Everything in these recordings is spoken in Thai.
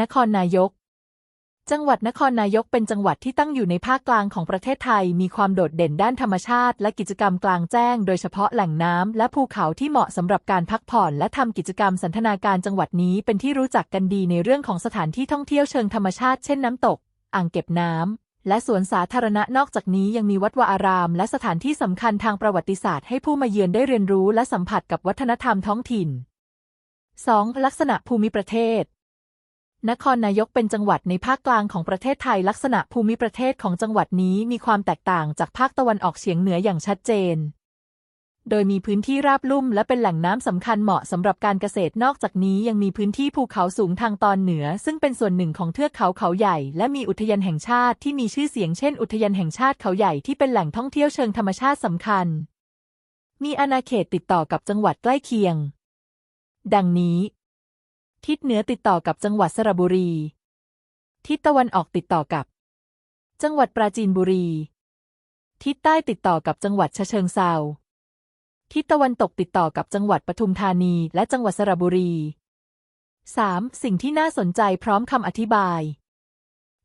นครนายก จังหวัดนครนายกเป็นจังหวัดที่ตั้งอยู่ในภาคกลางของประเทศไทย มีความโดดเด่นด้านธรรมชาติ และกิจกรรมกลางแจ้ง โดยเฉพาะแหล่งน้ำและภูเขาที่เหมาะสำหรับการพักผ่อน และทำกิจกรรมสันทนาการจังหวัดนี้เป็นที่รู้จักกันดีในเรื่องของสถานที่ท่องเที่ยวเชิงธรรมชาติเช่นน้ำตก อ่างเก็บน้ำและสวนสาธารณะนอกจากนี้ยังมีวัดวาอาราม และสถานที่สำคัญทางประวัติศาสตร์ให้ผู้มาเยือนได้เรียนรู้และสัมผัสกับวัฒนธรรมท้องถิ่น 2. ลักษณะภูมิประเทศ นครนายกเป็นจังหวัดในภาคกลางของประเทศไทยลักษณะภูมิประเทศของจังหวัดนี้มีความแตกต่างจากภาคตะวันออกเฉียงเหนืออย่างชัดเจน โดยมีพื้นที่ราบลุ่มและเป็นแหล่งน้ำสำคัญเหมาะสำหรับการเกษตรนอกจากนี้ยังมีพื้นที่ภูเขาสูงทางตอนเหนือ ซึ่งเป็นส่วนหนึ่งของเทือกเขาเขาใหญ่ และมีอุทยานแห่งชาติที่มีชื่อเสียงเช่น อุทยานแห่งชาติเขาใหญ่ที่เป็นแหล่งท่องเที่ยวเชิงธรรมชาติสำคัญ มีอาณาเขตติดต่อกับจังหวัดใกล้เคียง ดังนี้ ทิศเหนือติดต่อกับจังหวัดสระบุรี ทิศตะวันออกติดต่อกับ จังหวัดปราจีนบุรี ทิศใต้ติดต่อกับจังหวัดชะเชิงเซาทิศตะวันตกติดต่อกับจังหวัดปทุมธานีและจังหวัดสระบุรี 3. สิ่งที่น่าสนใจพร้อมคำอธิบาย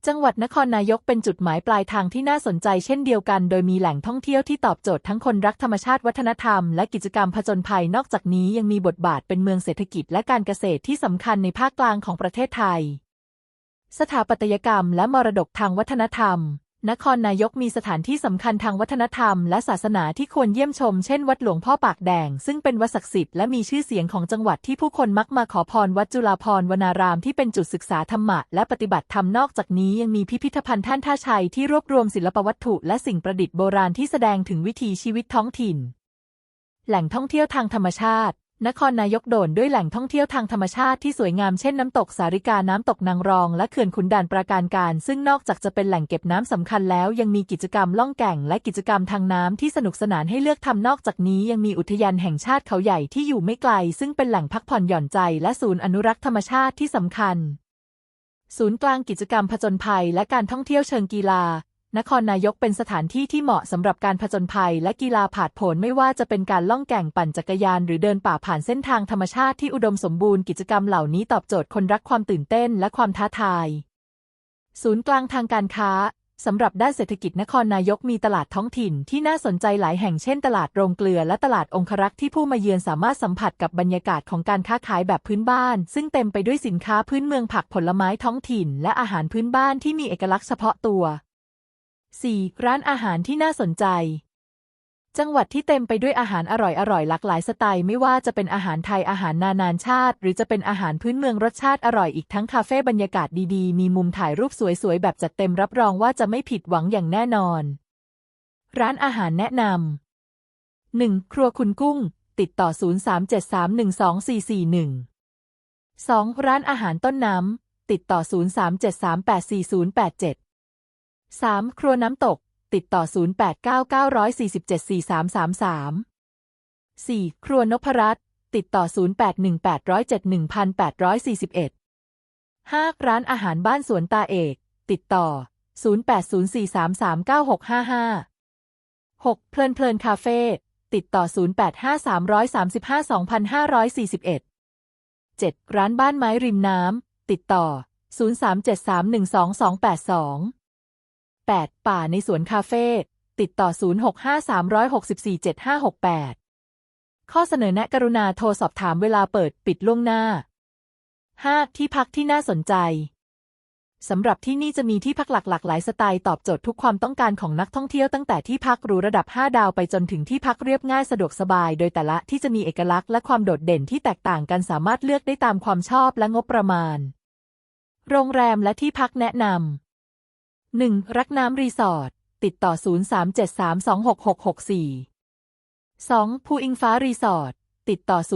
จังหวัดนครนายกเป็นจุดหมายปลายทางที่น่าสนใจเช่นเดียวกัน โดยมีแหล่งท่องเที่ยวที่ตอบโจทย์ทั้งคนรักธรรมชาติวัฒนธรรมและกิจกรรมผจญภัยนอกจากนี้ยังมีบทบาทเป็นเมืองเศรษฐกิจและการเกษตรที่สำคัญในภาคกลางของประเทศไทย สถาปัตยกรรมและมรดกทางวัฒนธรรม นครนายกมีสถานที่สำคัญทางวัฒนธรรมและศาสนาที่ควรเยี่ยมชม เช่น วัดหลวงพ่อปากแดง ซึ่งเป็นวัดศักดิ์สิทธิ์และมีชื่อเสียงของจังหวัดที่ผู้คนมักมาขอพรวัดจุฬาภรวนารามที่เป็นจุดศึกษาธรรมะและปฏิบัติธรรมนอกจากนี้ยังมีพิพิธภัณฑ์ท่านท่าชัยที่รวบรวมศิลปวัตถุและสิ่งประดิษฐ์โบราณที่แสดงถึงวิถีชีวิตท้องถิ่น แหล่งท่องเที่ยวทางธรรมชาติ นครนายกโดดด้วยแหล่งท่องเที่ยวทางธรรมชาติที่สวยงามเช่นน้ำตกสาริกาน้ำตกนางรอง และเขื่อนขุนด่านปราการการ ซึ่งนอกจากจะเป็นแหล่งเก็บน้ำสำคัญแล้วยังมีกิจกรรมล่องแก่ง และกิจกรรมทางน้ำที่สนุกสนานให้เลือกทำนอกจากนี้ยังมีอุทยานแห่งชาติเขาใหญ่ที่อยู่ไม่ไกล ซึ่งเป็นแหล่งพักผ่อนหย่อนใจ และศูนย์อนุรักษ์ธรรมชาติที่สำคัญ ศูนย์กลางกิจกรรมผจญภัย และการท่องเที่ยวเชิงกีฬา นครนายกเป็นสถานที่ที่เหมาะสำหรับการผจญภัยและกีฬาผาดโผนไม่ว่าจะเป็นการล่องแก่งปั่นจักรยาน หรือเดินป่าผ่านเส้นทางธรรมชาติที่อุดมสมบูรณ์กิจกรรมเหล่านี้ตอบโจทย์คนรักความตื่นเต้นและความท้าทาย ศูนย์กลางทางการค้าสำหรับด้านเศรษฐกิจนครนายกมีตลาดท้องถิ่นที่น่าสนใจหลายแห่งเช่นตลาดโรงเกลือและตลาดองครักษ์ที่ผู้มาเยือนสามารถสัมผัสกับบรรยากาศของการค้าขายแบบพื้นบ้าน ซึ่งเต็มไปด้วยสินค้าพื้นเมืองผักผลไม้ท้องถิ่น และอาหารพื้นบ้านที่มีเอกลักษณ์เฉพาะตัว 4. ร้านอาหารที่น่าสนใจ จังหวัดที่เต็มไปด้วยอาหารอร่อยๆหลากหลายสไตล์ไม่ว่าจะเป็นอาหารไทยอาหารนานาชาติ หรือจะเป็นอาหารพื้นเมืองรสชาติอร่อยอีกทั้งคาเฟ่บรรยากาศดีๆ มีมุมถ่ายรูปสวยๆ แบบจัดเต็มรับรองว่าจะไม่ผิดหวังอย่างแน่นอน ร้านอาหารแนะนำ 1. ครัวคุณกุ้ง ติดต่อ 0373124441 2. ร้านอาหารต้นน้ำ ติดต่อ 0373844087 3. ครัวน้ำตก ติดต่อ 0899474333 4. ครัวนพรัตน์ติดต่อ 0818071841 5. ร้านอาหารบ้านสวนตาเอก ติดต่อ 0804339655 6. เพลินเพลินคาเฟ่ ติดต่อ 0853352541 7. ร้านบ้านไม้ริมน้ำ ติดต่อ 0373122282 8. ป่าในสวนคาเฟ่ ติดต่อ 0653647568 ข้อเสนอแนะกรุณาโทรสอบถามเวลาเปิดปิดล่วงหน้า 5. ที่พักที่น่าสนใจ สำหรับที่นี่จะมีที่พักหลากหลากหลายสไตล์ตอบโจทย์ทุกความต้องการของนักท่องเที่ยวตั้งแต่ที่พักหรูระดับ 5 ดาวไปจนถึงที่พักเรียบง่ายสะดวกสบาย โดยแต่ละที่จะมีเอกลักษณ์และความโดดเด่นที่แตกต่างกันสามารถเลือกได้ตามความชอบและงบประมาณ โรงแรมและที่พักแนะนำ 1. รักน้ำรีสอร์ทติดต่อ 0373266664 2. ภูอิงฟ้ารีสอร์ทติดต่อ 0896653595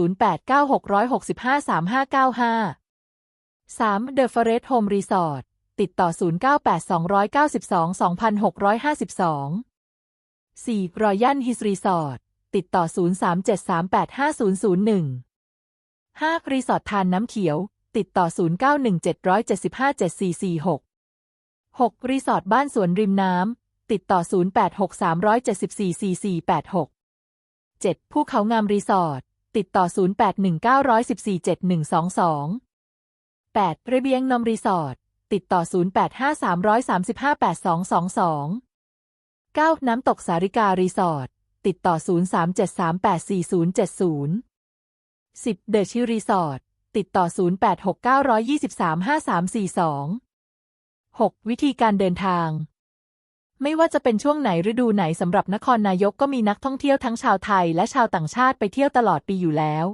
3. The Forest Home Resort ติดต่อ 0982922652 4. Royal His Resort ติดต่อ 0373850001 5. รีสอร์ททานน้ำเขียว ติดต่อ 0917757446 6. รีสอร์ทบ้านสวนริมน้ำ ติดต่อ 0863744486 7. ภูเขางามรีสอร์ท ติดต่อ 0819147122 8. ระเบียงนมรีสอร์ท ติดต่อ 0853358222 9. น้ำตกสาริการีสอร์ท ติดต่อ 0373844070 10. เดอะชิรีสอร์ท ติดต่อ 0869235342 6. วิธีการเดินทาง ไม่ว่าจะเป็นช่วงไหนฤดูไหนสำหรับนครนายกก็มีนักท่องเที่ยวทั้งชาวไทยและชาวต่างชาติไปเที่ยวตลอดปีอยู่แล้ว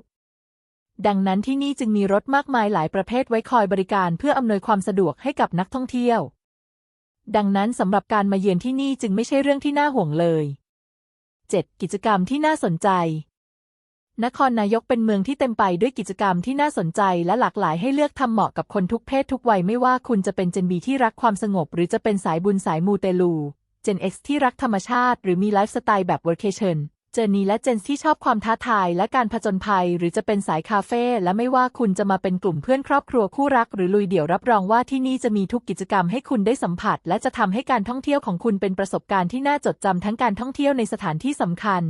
ดังนั้นที่นี่จึงมีรถมากมายหลายประเภทไว้คอยบริการเพื่ออำนวยความสะดวกให้กับนักท่องเที่ยว ดังนั้นสำหรับการมาเยือนที่นี่จึงไม่ใช่เรื่องที่น่าห่วงเลย 7. กิจกรรมที่น่าสนใจ นครนายกเป็นเมืองที่เต็มไปด้วยกิจกรรมที่น่าสนใจและหลากหลายให้เลือกทำเหมาะกับคนทุกเพศทุกวัยไม่ว่าคุณจะเป็นเจนบีที่รักความสงบ หรือจะเป็นสายบุญสายมูเตลู เจน X ที่รักธรรมชาติ หรือมีไลฟ์สไตล์แบบ workation เจนนีและเจนที่ชอบความท้าทายและการผจญภัย หรือจะเป็นสายคาเฟ่และไม่ว่าคุณจะมาเป็นกลุ่มเพื่อนครอบครัวคู่รัก หรือลุยเดี่ยวรับรองว่าที่นี่จะมีทุกกิจกรรมให้คุณได้สัมผัส และจะทำให้การท่องเที่ยวของคุณเป็นประสบการณ์ที่น่าจดจำทั้งการท่องเที่ยวในสถานที่สำคัญ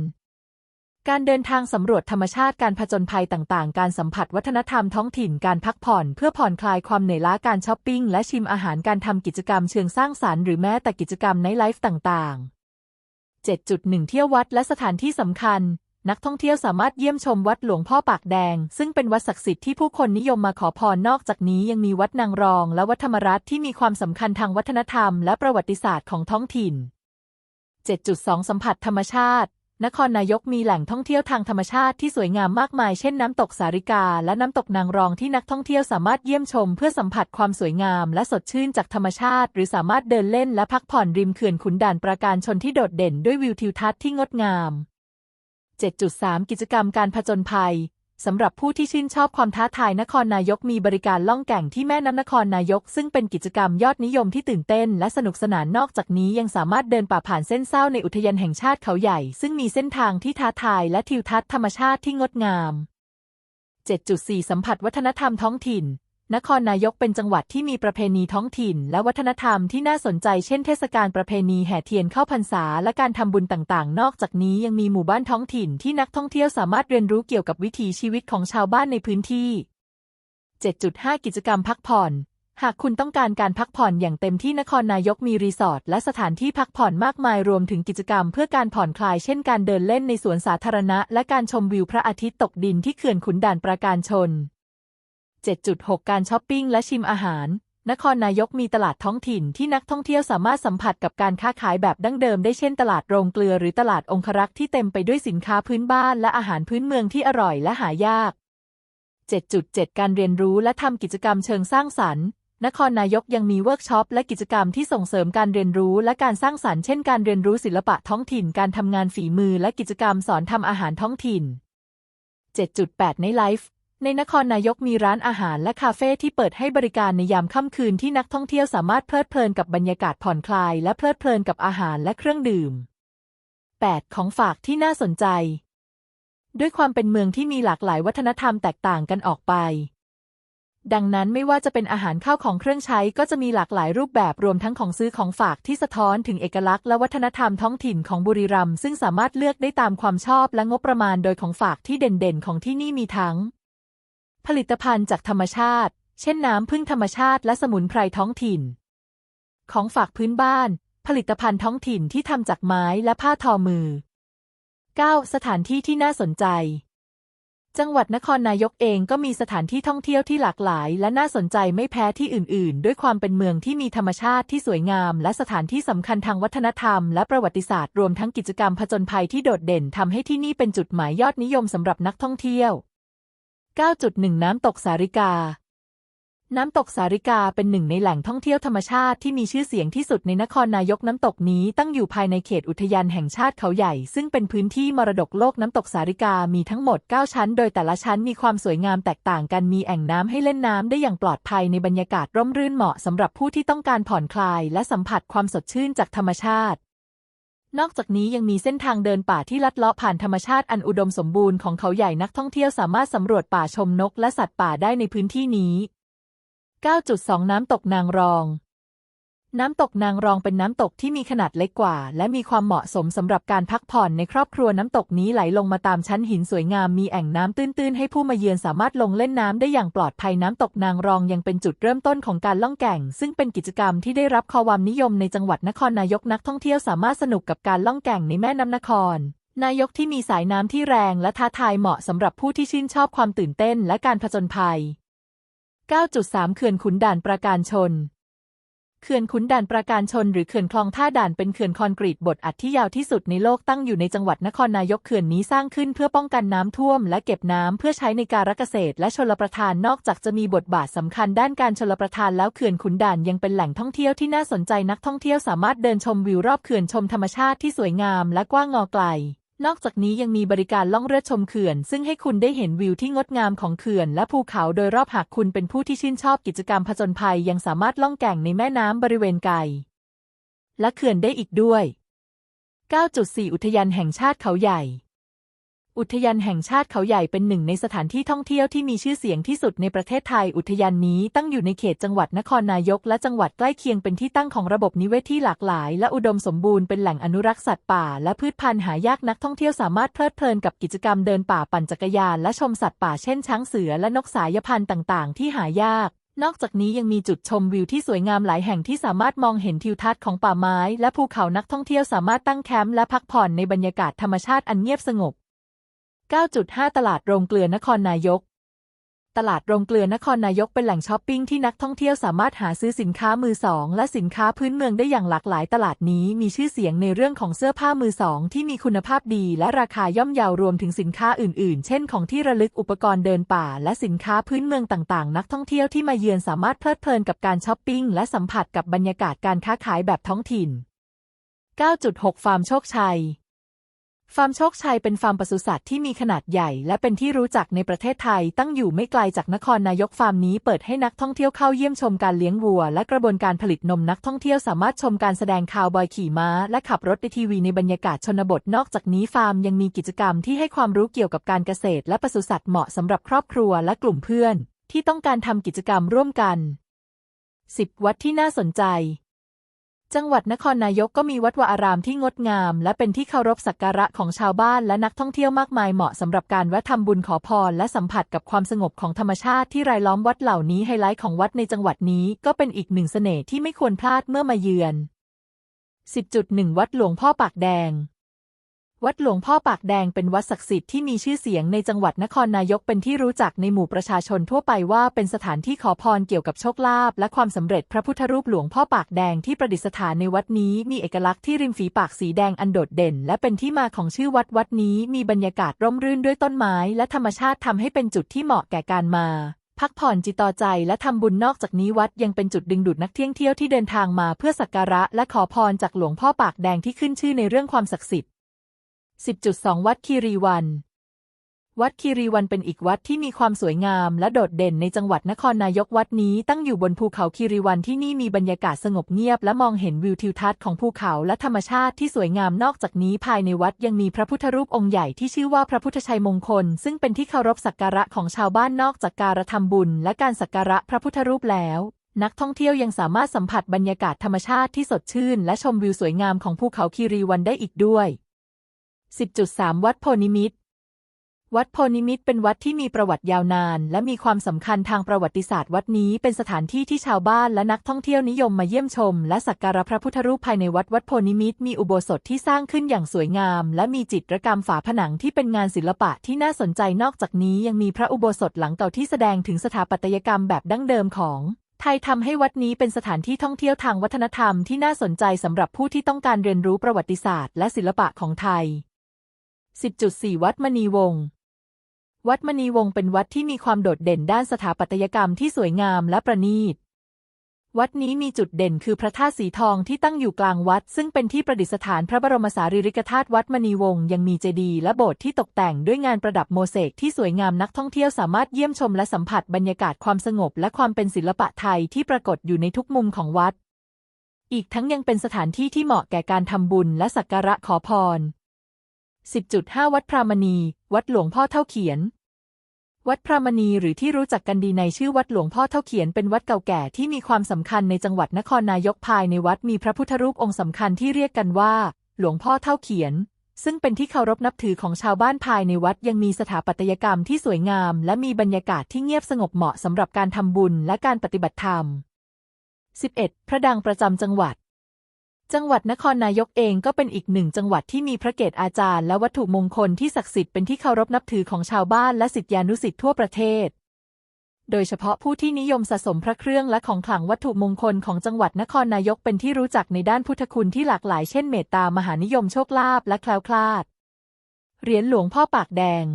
การเดินทางสำรวจธรรมชาติการผจญภัยต่างๆ การสัมผัสวัฒนธรรมท้องถิ่น การพักผ่อนเพื่อผ่อนคลายความเหนื่อยล้า การช้อปปิ้ง และชิมอาหาร การทำกิจกรรมเชิงสร้างสรรค์หรือแม้แต่กิจกรรมในไลฟ์ต่างๆ 7.1 เที่ยววัดและสถานที่สำคัญ นักท่องเที่ยวสามารถเยี่ยมชมวัดหลวงพ่อปากแดง ซึ่งเป็นวัดศักดิ์สิทธิ์ที่ผู้คนนิยมมาขอพร นอกจากนี้ยังมีวัดนางรอง และวัดธรรมรัตน์ที่มีความสำคัญทางวัฒนธรรม และประวัติศาสตร์ของท้องถิ่น 7.2 สัมผัสธรรมชาติ นครนายกมีแหล่งท่องเที่ยวทางธรรมชาติที่สวยงามมากมายเช่นน้ำตกสาริกา และน้ำตกนางรองที่นักท่องเที่ยวสามารถเยี่ยมชม เพื่อสัมผัสความสวยงามและสดชื่นจากธรรมชาติ หรือสามารถเดินเล่นและพักผ่อนริมเขื่อนขุนด่านปราการชนที่โดดเด่นด้วยวิวทิวทัศน์ที่งดงาม 7.3 กิจกรรมการผจญภัย สำหรับผู้ที่ชื่นชอบความท้าทายนครนายกมีบริการล่องแก่งที่แม่น้ำนครนายก ซึ่งเป็นกิจกรรมยอดนิยมที่ตื่นเต้น และสนุกสนานนอกจากนี้ยังสามารถเดินป่าผ่านเส้นเศร้าในอุทยานแห่งชาติเขาใหญ่ ซึ่งมีเส้นทางที่ท้าทายและทิวทัศน์ธรรมชาติที่งดงาม 7.4 สัมผัสวัฒนธรรมท้องถิ่น นครนายกเป็นจังหวัดที่มีประเพณีท้องถิ่น และวัฒนธรรมที่น่าสนใจเช่นเทศกาลประเพณีแห่เทียนเข้าพรรษาและการทำบุญต่างๆ นอกจากนี้ยังมีหมู่บ้านท้องถิ่นที่นักท่องเที่ยวสามารถเรียนรู้เกี่ยวกับวิถีชีวิตของชาวบ้านในพื้นที่ 7.5 กิจกรรมพักผ่อน หากคุณต้องการการพักผ่อนอย่างเต็มที่นครนายกมีรีสอร์ทและสถานที่พักผ่อนมากมายรวมถึงกิจกรรมเพื่อการผ่อนคลายเช่นการเดินเล่นในสวนสาธารณะ และการชมวิวพระอาทิตย์ตกดินที่เขื่อนขุนด่านปราการชน 7.6 การช้อปปิ้งและชิมอาหาร นครนายกมีตลาดท้องถิ่นที่นักท่องเที่ยวสามารถสัมผัสกับการค้าขายแบบดั้งเดิมได้เช่นตลาดโรงเกลือหรือตลาดองครักษ์ที่เต็มไปด้วยสินค้าพื้นบ้านและอาหารพื้นเมืองที่อร่อยและหายาก 7.7 การเรียนรู้และทำกิจกรรมเชิงสร้างสรรค์นครนายกยังมีเวิร์กช็อปและกิจกรรมที่ส่งเสริมการเรียนรู้และการสร้างสรรค์เช่นการเรียนรู้ศิลปะท้องถิ่น การทำงานฝีมือและกิจกรรมสอนทำอาหารท้องถิ่น 7.8 ในไลฟ์ ในนครนายกมีร้านอาหารและคาเฟ่ที่เปิดให้บริการในยามค่ำคืนที่นักท่องเที่ยวสามารถเพลิดเพลินกับบรรยากาศผ่อนคลาย และเพลิดเพลินกับอาหารและเครื่องดื่ม 8. ของฝากที่น่าสนใจ ด้วยความเป็นเมืองที่มีหลากหลายวัฒนธรรมแตกต่างกันออกไป ดังนั้นไม่ว่าจะเป็นอาหารข้าวของเครื่องใช้ก็จะมีหลากหลายรูปแบบรวมทั้งของซื้อของฝากที่สะท้อนถึงเอกลักษณ์และวัฒนธรรมท้องถิ่นของบุรีรัมย์ซึ่งสามารถเลือกได้ตามความชอบและงบประมาณโดยของฝากที่เด่นๆ ของที่นี่มีทั้ง ผลิตภัณฑ์จากธรรมชาติ เช่นน้ำพึ่งธรรมชาติและสมุนไพรท้องถิ่น ของฝากพื้นบ้าน ผลิตภัณฑ์ท้องถิ่นที่ทำจากไม้และผ้าทอมือ 9. สถานที่ที่น่าสนใจ จังหวัดนครนายกเองก็มีสถานที่ท่องเที่ยวที่หลากหลาย และน่าสนใจไม่แพ้ที่อื่น ๆ ด้วยความเป็นเมืองที่มีธรรมชาติที่สวยงาม และสถานที่สำคัญทางวัฒนธรรม และประวัติศาสตร์รวมทั้งกิจกรรมผจญภัยที่โดดเด่นทำให้ที่นี่เป็นจุดหมายยอดนิยมสำหรับนักท่องเที่ยว 9.1 น้ำตกสาริกา น้ำตกสาริกาเป็นหนึ่งในแหล่งท่องเที่ยวธรรมชาติที่มีชื่อเสียงที่สุดในนครนายกน้ำตกนี้ตั้งอยู่ภายในเขตอุทยานแห่งชาติเขาใหญ่ ซึ่งเป็นพื้นที่มรดกโลกน้ำตกสาริกามีทั้งหมด 9 ชั้น โดยแต่ละชั้นมีความสวยงามแตกต่างกันมีแอ่งน้ำให้เล่นน้ำได้อย่างปลอดภัยในบรรยากาศร่มรื่นเหมาะสำหรับผู้ที่ต้องการผ่อนคลาย และสัมผัสความสดชื่นจากธรรมชาติ นอกจากนี้ยังมีเส้นทางเดินป่าที่ลัดเลาะผ่านธรรมชาติอันอุดมสมบูรณ์ของเขาใหญ่นักท่องเที่ยวสามารถสำรวจป่าชมนกและสัตว์ป่าได้ในพื้นที่นี้ 9.2 น้ำตกนางรอง น้ำตกนางรองเป็นน้ำตกที่มีขนาดเล็กกว่า และมีความเหมาะสมสำหรับการพักผ่อนในครอบครัวน้ำตกนี้ไหลลงมาตามชั้นหินสวยงามมีแอ่งน้ำตื้นๆ ให้ผู้มาเยือนสามารถลงเล่นน้ำได้อย่างปลอดภัยน้ำตกนางรองยังเป็นจุดเริ่มต้นของการล่องแก่ง ซึ่งเป็นกิจกรรมที่ได้รับความนิยมในจังหวัดนครนายกนักท่องเที่ยวสามารถสนุกกับการล่องแก่งในแม่น้ำนครนายกที่มีสายน้ำที่แรงและท้าทายเหมาะสำหรับผู้ที่ชื่นชอบความตื่นเต้นและการผจญภัย 9.3 เขื่อนขุนด่านประการชน ขื่อนขุนด่านประการชนหรือเขื่อนคลองท่าด่านเป็นเขื่อนคอนกรีตบดอัดที่ยาวที่สุดในโลกตั้งอยู่ในจังหวัดนครนายกเขื่อนนี้สร้างขึ้นเพื่อป้องกันน้ำท่วม และเก็บน้ำเพื่อใช้ในการเกษตร และชลประทานนอกจากจะมีบทบาทสำคัญด้านการชลประทานแล้วเขื่อนขุนด่านยังเป็นแหล่งท่องเที่ยวที่น่าสนใจนักท่องเที่ยวสามารถเดินชมวิวรอบเขื่อนชมธรรมชาติที่สวยงามและกว้างงอไกล นอกจากนี้ยังมีบริการล่องเรือชมเขื่อน ซึ่งให้คุณได้เห็นวิวที่งดงามของเขื่อน และภูเขาโดยรอบหากคุณเป็นผู้ที่ชื่นชอบกิจกรรมผจญภัย ยังสามารถล่องแก่งในแม่น้ำบริเวณไกล และเขื่อนได้อีกด้วย 9.4 อุทยานแห่งชาติเขาใหญ่ อุทยานแห่งชาติเขาใหญ่เป็นหนึ่งในสถานที่ท่องเที่ยวที่มีชื่อเสียงที่สุดในประเทศไทย อุทยานนี้ตั้งอยู่ในเขตจังหวัดนครนายก และจังหวัดใกล้เคียงเป็นที่ตั้งของระบบนิเวศที่หลากหลาย และอุดมสมบูรณ์เป็นแหล่งอนุรักษ์สัตว์ป่า และพืชพันธุ์หายากนักท่องเที่ยวสามารถเพลิดเพลินกับกิจกรรมเดินป่าปั่นจักรยานและชมสัตว์ป่าเช่นช้างเสือและนกสายพันธุ์ต่างๆ ที่หายากนอกจากนี้ยังมีจุดชมวิวที่สวยงามหลายแห่งที่สามารถมองเห็นทิวทัศน์ของป่าไม้ และภูเขานักท่องเที่ยวสามารถตั้งแคมป์และพักผ่อนในบรรยากาศธรรมชาติอันเงียบสงบ 9.5 ตลาดโรงเกลือนครนายก ตลาดโรงเกลือนครนายกเป็นแหล่งช้อปปิ้งที่นักท่องเที่ยวสามารถหาซื้อสินค้ามือสองและสินค้าพื้นเมืองได้อย่างหลากหลายตลาดนี้มีชื่อเสียงในเรื่องของเสื้อผ้ามือสองที่มีคุณภาพดีและราคาย่อมเยาวรวมถึงสินค้าอื่นๆ เช่นของที่ระลึกอุปกรณ์เดินป่า และสินค้าพื้นเมืองต่างๆ นักท่องเที่ยวที่มาเยือนสามารถเพลิดเพลินกับการช้อปปิ้งและสัมผัสกับบรรยากาศการค้าขายแบบท้องถิ่น 9.6 ฟาร์มโชคชัย ฟาร์มโชคชัยเป็นฟาร์มปศุสัตว์ที่มีขนาดใหญ่ และเป็นที่รู้จักในประเทศไทย ตั้งอยู่ไม่ไกลจากนครนายกฟาร์มนี้เปิดให้นักท่องเที่ยวเข้าเยี่ยมชมการเลี้ยงวัว และกระบวนการผลิตนมนักท่องเที่ยวสามารถชมการแสดงคาวบอยขี่ม้า และขับรถในทีวีในบรรยากาศชนบทนอกจากนี้ฟาร์มยังมีกิจกรรมที่ให้ความรู้เกี่ยวกับการเกษตร และปศุสัตว์เหมาะสำหรับครอบครัวและกลุ่มเพื่อน ที่ต้องการทำกิจกรรมร่วมกัน 10 วัดที่น่าสนใจ จังหวัดนครนายกก็มีวัดวาอารามที่งดงาม และเป็นที่เคารพสักการะของชาวบ้านและนักท่องเที่ยวมากมายเหมาะสำหรับการแวะทำบุญขอพรและสัมผัสกับความสงบของธรรมชาติที่รายล้อมวัดเหล่านี้ไฮไลท์ของวัดในจังหวัดนี้ก็เป็นอีกหนึ่งเสน่ห์ที่ไม่ควรพลาดเมื่อมาเยือน 10.1 วัดหลวงพ่อปากแดง วัดหลวงพ่อปากแดงเป็นวัดศักดิ์สิทธิ์ที่มีชื่อเสียงในจังหวัดนครนายกเป็นที่รู้จักในหมู่ประชาชนทั่วไปว่าเป็นสถานที่ขอพรเกี่ยวกับโชคลาภและความสำเร็จพระพุทธรูปหลวงพ่อปากแดงที่ประดิษฐานในวัดนี้มีเอกลักษณ์ที่ริมฝีปากสีแดงอันโดดเด่น และเป็นที่มาของชื่อวัดวัดนี้มีบรรยากาศร่มรื่นด้วยต้นไม้และธรรมชาติทำให้เป็นจุดที่เหมาะแก่การมาพักผ่อนจิตต่อใจและทำบุญนอกจากนี้วัดยังเป็นจุดดึงดูดนักท่องเที่ยวที่เดินทางมาเพื่อสักการะและขอพรจากหลวงพ่อปากแดงที่ขึ้นชื่อในเรื่องความศักดิ์สิทธิ์ 10.2 วัดคีรีวัน วัดคีรีวันเป็นอีกวัดที่มีความสวยงามและโดดเด่นในจังหวัดนครนายกวัดนี้ตั้งอยู่บนภูเขาคีรีวันที่นี่มีบรรยากาศสงบเงียบและมองเห็นวิวทิวทัศน์ของภูเขาและธรรมชาติที่สวยงามนอกจากนี้ภายในวัดยังมีพระพุทธรูปองค์ใหญ่ที่ชื่อว่าพระพุทธชัยมงคล ซึ่งเป็นที่เคารพสักการะของชาวบ้านนอกจากการทำบุญ และการสักการะพระพุทธรูปแล้วนักท่องเที่ยวยังสามารถสัมผัสบรรยากาศธรรมชาติที่สดชื่น และชมวิวสวยงามของภูเขาคีรีวันได้อีกด้วย 10.3 วัดโพนิมิตวัดโพนิมิตเป็นวัดที่มีประวัติยาวนาน และมีความสำคัญทางประวัติศาสตร์ วัดนี้เป็นสถานที่ที่ชาวบ้านและนักท่องเที่ยวนิยมมาเยี่ยมชม และสักการะพระพุทธรูปภายในวัดวัดโพนิมิตมีอุโบสถที่สร้างขึ้นอย่างสวยงาม และมีจิตรกรรมฝาผนังที่เป็นงานศิลปะที่น่าสนใจนอกจากนี้ยังมีพระอุโบสถหลังเก่าที่แสดงถึงสถาปัตยกรรมแบบดั้งเดิมของไทยทำให้วัดนี้เป็นสถานที่ท่องเที่ยวทางวัฒนธรรมที่น่าสนใจสำหรับผู้ที่ต้องการเรียนรู้ประวัติศาสตร์ และศิลปะของไทย 10.4 วัดมณีวงศ์วัดมณีวงศ์เป็นวัดที่มีความโดดเด่นด้านสถาปัตยกรรมที่สวยงามและประณีต วัดนี้มีจุดเด่นคือพระธาตุสีทองที่ตั้งอยู่กลางวัด ซึ่งเป็นที่ประดิษฐานพระบรมสารีริกธาตุวัดมณีวงศ์ยังมีเจดีย์และโบสถ์ที่ตกแต่งด้วยงานประดับโมเสกที่สวยงามนักท่องเที่ยวสามารถเยี่ยมชมและสัมผัสบรรยากาศความสงบ และความเป็นศิลปะไทยที่ปรากฏอยู่ในทุกมุมของวัด อีกทั้งยังเป็นสถานที่ที่เหมาะแก่การทำบุญและสักการะขอพร 10.5 วัดพรามณี วัดหลวงพ่อเท่าเขียน วัดพระมณีหรือที่รู้จักกันดีในชื่อวัดหลวงพ่อเท่าเขียนเป็นวัดเก่าแก่ที่มีความสำคัญในจังหวัดนครนายกภายในวัดมีพระพุทธรูปองค์สำคัญที่เรียกกันว่า หลวงพ่อเท่าเขียน ซึ่งเป็นที่เคารพนับถือของชาวบ้านภายในวัดยังมีสถาปัตยกรรมที่สวยงาม และมีบรรยากาศที่เงียบสงบเหมาะสำหรับการทำบุญและการปฏิบัติธรรม 11. พระดังประจำจังหวัด จังหวัดนครนายกเองก็เป็นอีกหนึ่งจังหวัดที่มีพระเกศอาจารย์และวัตถุมงคลที่ศักดิ์สิทธิ์เป็นที่เคารพนับถือของชาวบ้านและศิษยานุศิษย์ทั่วประเทศ โดยเฉพาะผู้ที่นิยมสะสมพระเครื่องและของขลังวัตถุมงคลของจังหวัดนครนายกเป็นที่รู้จักในด้านพุทธคุณที่หลากหลายเช่นเมตตามหานิยมโชคลาภและแคล้วคลาด เหรียญหลวงพ่อปากแดง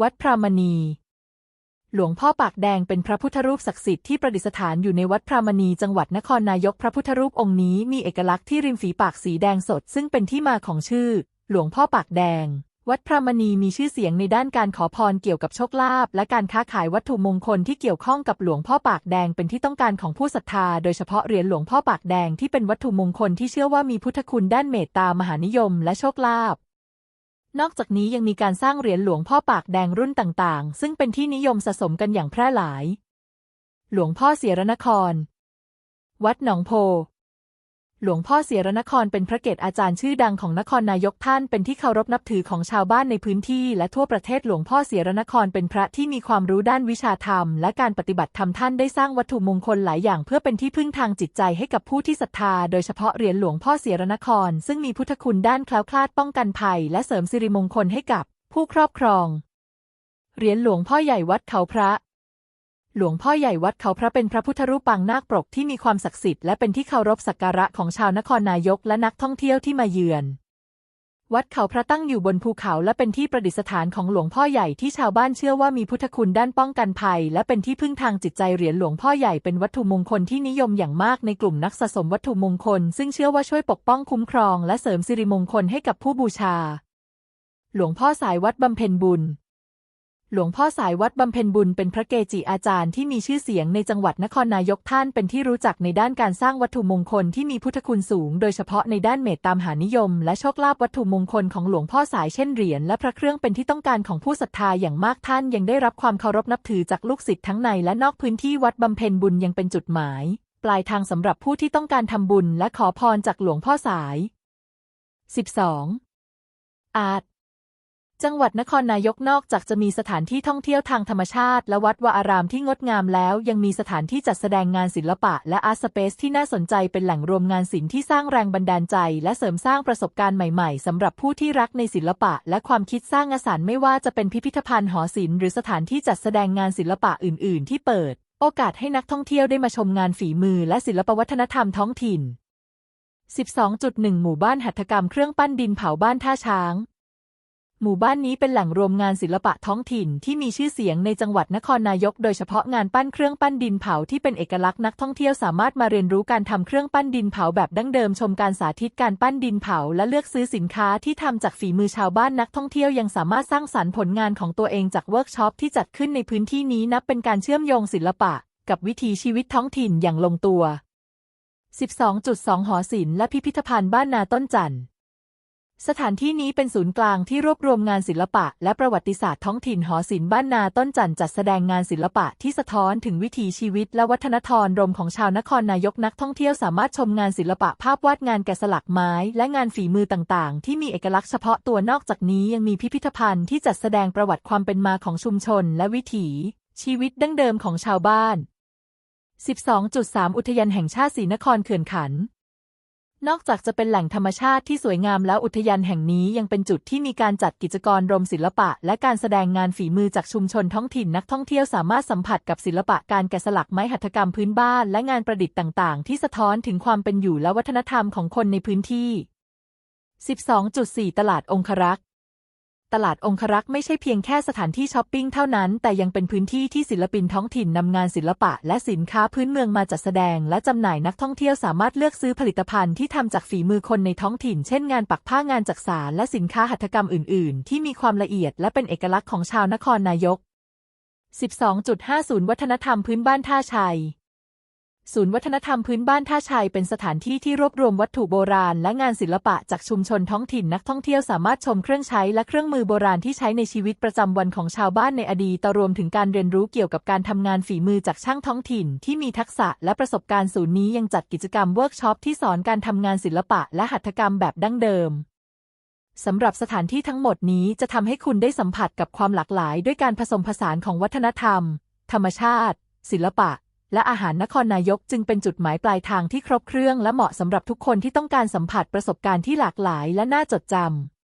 วัดพระมณี หลวงพ่อปากแดงเป็นพระพุทธรูปศักดิ์สิทธิ์ที่ประดิษฐานอยู่ในวัดพระมณีจังหวัดนครนายกพระพุทธรูปองค์นี้มีเอกลักษณ์ที่ริมฝีปากสีแดงสด ซึ่งเป็นที่มาของชื่อ หลวงพ่อปากแดง วัดพระมณีมีชื่อเสียงในด้านการขอพรเกี่ยวกับโชคลาภและการค้าขายวัตถุมงคลที่เกี่ยวข้องกับหลวงพ่อปากแดงเป็นที่ต้องการของผู้ศรัทธา โดยเฉพาะเหรียญหลวงพ่อปากแดงที่เป็นวัตถุมงคลที่เชื่อว่ามีพุทธคุณด้านเมตตามหานิยม และโชคลาภ นอกจากนี้ยังมีการสร้างเหรียญหลวงพ่อปากแดงรุ่นต่างๆ ซึ่งเป็นที่นิยมสะสมกันอย่างแพร่หลาย หลวงพ่อเสียรนคร วัดหนองโพ หลวงพ่อเสียรนครเป็นพระเกศอาจารย์ชื่อดังของนครนายกท่านเป็นที่เคารพนับถือของชาวบ้านในพื้นที่และทั่วประเทศหลวงพ่อเสียรนครเป็นพระที่มีความรู้ด้านวิชาธรรม และการปฏิบัติธรรมท่านได้สร้างวัตถุมงคลหลายอย่างเพื่อเป็นที่พึ่งทางจิตใจให้กับผู้ที่ศรัทธา โดยเฉพาะเหรียญหลวงพ่อเสียรนคร ซึ่งมีพุทธคุณด้านแคล้วคลาดป้องกันภัย และเสริมสิริมงคลให้กับ ผู้ครอบครองเหรียญหลวงพ่อใหญ่วัดเขาพระ หลวงพ่อใหญ่วัดเขาพระเป็นพระพุทธรูปปางนาคปรกที่มีความศักดิ์สิทธิ์และเป็นที่เคารพสักการะของชาวนครนายกและนักท่องเที่ยวที่มาเยือน วัดเขาพระตั้งอยู่บนภูเขาและเป็นที่ประดิษฐานของหลวงพ่อใหญ่ที่ชาวบ้านเชื่อว่ามีพุทธคุณด้านป้องกันภัย และเป็นที่พึ่งทางจิตใจเหรียญหลวงพ่อใหญ่เป็นวัตถุมงคลที่นิยมอย่างมากในกลุ่มนักสะสมวัตถุมงคล ซึ่งเชื่อว่าช่วยปกป้องคุ้มครอง และเสริมสิริมงคลให้กับผู้บูชา หลวงพ่อสายวัดบำเพ็ญบุญ หลวงพ่อสายวัดบำเพ็ญบุญเป็นพระเกจิอาจารย์ที่มีชื่อเสียงในจังหวัดนครนายกท่านเป็นที่รู้จักในด้านการสร้างวัตถุมงคลที่มีพุทธคุณสูง โดยเฉพาะในด้านเมตตามหานิยม และโชคลาภวัตถุมงคลของหลวงพ่อสายเช่นเหรียญและพระเครื่องเป็นที่ต้องการของผู้ศรัทธาอย่างมากท่านยังได้รับความเคารพนับถือจากลูกศิษย์ทั้งในและนอกพื้นที่วัดบำเพ็ญบุญยังเป็นจุดหมาย ปลายทางสำหรับผู้ที่ต้องการทำบุญและขอพรจากหลวงพ่อสาย 12. อาจ จังหวัดนครนายกนอกจากจะมีสถานที่ท่องเที่ยวทางธรรมชาติ และวัดวาอารามที่งดงามแล้ว ยังมีสถานที่จัดแสดงงานศิลปะ และอาร์ตสเปซที่น่าสนใจเป็นแหล่งรวมงานศิลป์ที่สร้างแรงบันดาลใจ และเสริมสร้างประสบการณ์ใหม่ๆสำหรับผู้ที่รักในศิลปะ และความคิดสร้างสรรค์ไม่ว่าจะเป็นพิพิธภัณฑ์หอศิลป์หรือสถานที่จัดแสดงงานศิลปะอื่น ๆ ที่เปิด โอกาสให้นักท่องเที่ยวได้มาชมงานฝีมือ และศิลปวัฒนธรรมท้องถิ่น 12.1 หมู่บ้านหัตถกรรมเครื่องปั้นดินเผาบ้านท่าช้าง หมู่บ้านนี้เป็นแหล่งรวมงานศิลปะท้องถิ่นที่มีชื่อเสียงในจังหวัดนครนายก โดยเฉพาะงานปั้นเครื่องปั้นดินเผาที่เป็นเอกลักษณ์นักท่องเที่ยวสามารถมาเรียนรู้การทำเครื่องปั้นดินเผาแบบดั้งเดิมชมการสาธิตการปั้นดินเผา และเลือกซื้อสินค้าที่ทำจากฝีมือชาวบ้านนักท่องเที่ยวยังสามารถสร้างสรรค์ผลงานของตัวเองจากเวิร์กช็อปที่จัดขึ้นในพื้นที่นี้นับเป็นการเชื่อมโยงศิลปะ กับวิถีชีวิตท้องถิ่นอย่างลงตัว 12.2 หอศิลป์และพิพิธภัณฑ์บ้านนาต้นจันทร์ สถานที่นี้เป็นศูนย์กลางที่รวบรวมงานศิลปะ และประวัติศาสตร์ท้องถิ่นหอศิลป์บ้านนาต้นจันทร์จัดแสดงงานศิลปะที่สะท้อนถึงวิถีชีวิต และวัฒนธรรมรมของชาวนครนายกนักท่องเที่ยวสามารถชมงานศิลปะภาพวาดงานแกะสลักไม้ และงานฝีมือต่างๆ ที่มีเอกลักษณ์เฉพาะตัวนอกจากนี้ยังมีพิพิธภัณฑ์ที่จัดแสดงประวัติความเป็นมาของชุมชน และวิถี ชีวิตดั้งเดิมของชาวบ้าน 12.3 อุทยานแห่งชาติศรีนครเขื่อนขัน นอกจากจะเป็นแหล่งธรรมชาติที่สวยงามแล้วอุทยานแห่งนี้ยังเป็นจุดที่มีการจัดกิจกรรมศิลปะ และการแสดงงานฝีมือจากชุมชนท้องถิ่นนักท่องเที่ยวสามารถสัมผัสกับศิลปะการแกะสลักไม้หัตถกรรมพื้นบ้านและงานประดิษฐ์ต่าง ๆ ที่สะท้อนถึงความเป็นอยู่และวัฒนธรรมของคนในพื้นที่ 12.4 ตลาดองครักษ์ ตลาดองครักษ์ไม่ใช่เพียงแค่สถานที่ช้อปปิ้งเท่านั้น แต่ยังเป็นพื้นที่ที่ศิลปินท้องถิ่นนำงานศิลปะ และสินค้าพื้นเมืองมาจัดแสดง และจำหน่ายนักท่องเที่ยวสามารถเลือกซื้อผลิตภัณฑ์ที่ทำจากฝีมือคนในท้องถิ่น เช่นงานปักผ้างานจักสานและสินค้าหัตถกรรมอื่น ๆ ที่มีความละเอียดและเป็นเอกลักษณ์ของชาวนครนายก 12.50 วัฒนธรรมพื้นบ้านท่าชัย ศูนย์วัฒนธรรมพื้นบ้านท่าชัยเป็นสถานที่ที่รวบรวมวัตถุโบราณ และงานศิลปะจากชุมชนท้องถิ่นนักท่องเที่ยวสามารถชมเครื่องใช้และเครื่องมือโบราณที่ใช้ในชีวิตประจำวันของชาวบ้านในอดีตรวมถึงการเรียนรู้เกี่ยวกับการทำงานฝีมือจากช่างท้องถิ่น ที่มีทักษะและประสบการณ์ศูนย์นี้ยังจัดกิจกรรมเวิร์กช็อปที่สอนการทำงานศิลปะและหัตถกรรมแบบดั้งเดิมสำหรับสถานที่ทั้งหมดนี้จะทำให้คุณได้สัมผัสกับความหลากหลาย ด้วยการผสมผสานของวัฒนธรรม ธรรมชาติ ศิลปะ และอาหารนครนายกจึงเป็นจุดหมายปลายทางที่ครบเครื่องและเหมาะสำหรับทุกคนที่ต้องการสัมผัสประสบการณ์ที่หลากหลายและน่าจดจำ